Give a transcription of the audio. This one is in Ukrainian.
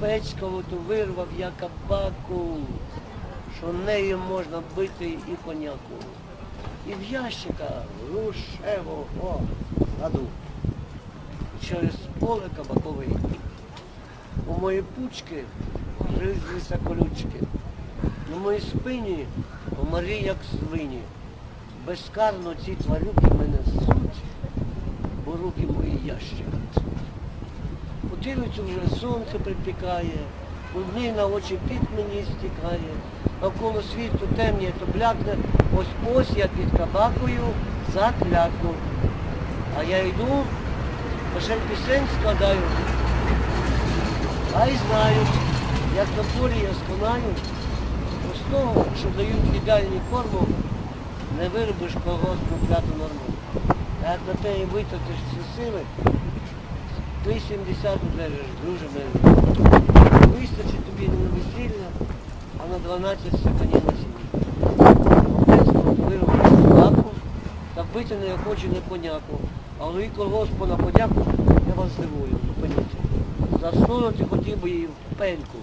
Пецького то вирвав я кабаку, що нею можна бити і коняку. І в ящика рушевого наду. Через поле кабаковий. У мої пучки гризлися колючки. На моїй спині помарі, як свині. Безкарно ці тварюки мене суть, бо руки мої ящик. Потилицю вже сонце припікає, одні на очі під мені стікає, навколо світу темніє, то блякне, ось ось я під кабакою заклякну. А я йду, лише пісень складаю, а й знаю, як на полі я сконаю, з того, що дають їдальні корму, не виробиш колгоспну п'яту норму. Як на те і витратиш всі сили, ти 70 береш, друже милий. Вистачить тобі на весілля, а на 12 стаканів на сім'ї. Виробив собаку, та бити не хочу не коняку. А і колгоспу на подяку я вас здивую, зупиніться. Засунути хотів би її в пеньку.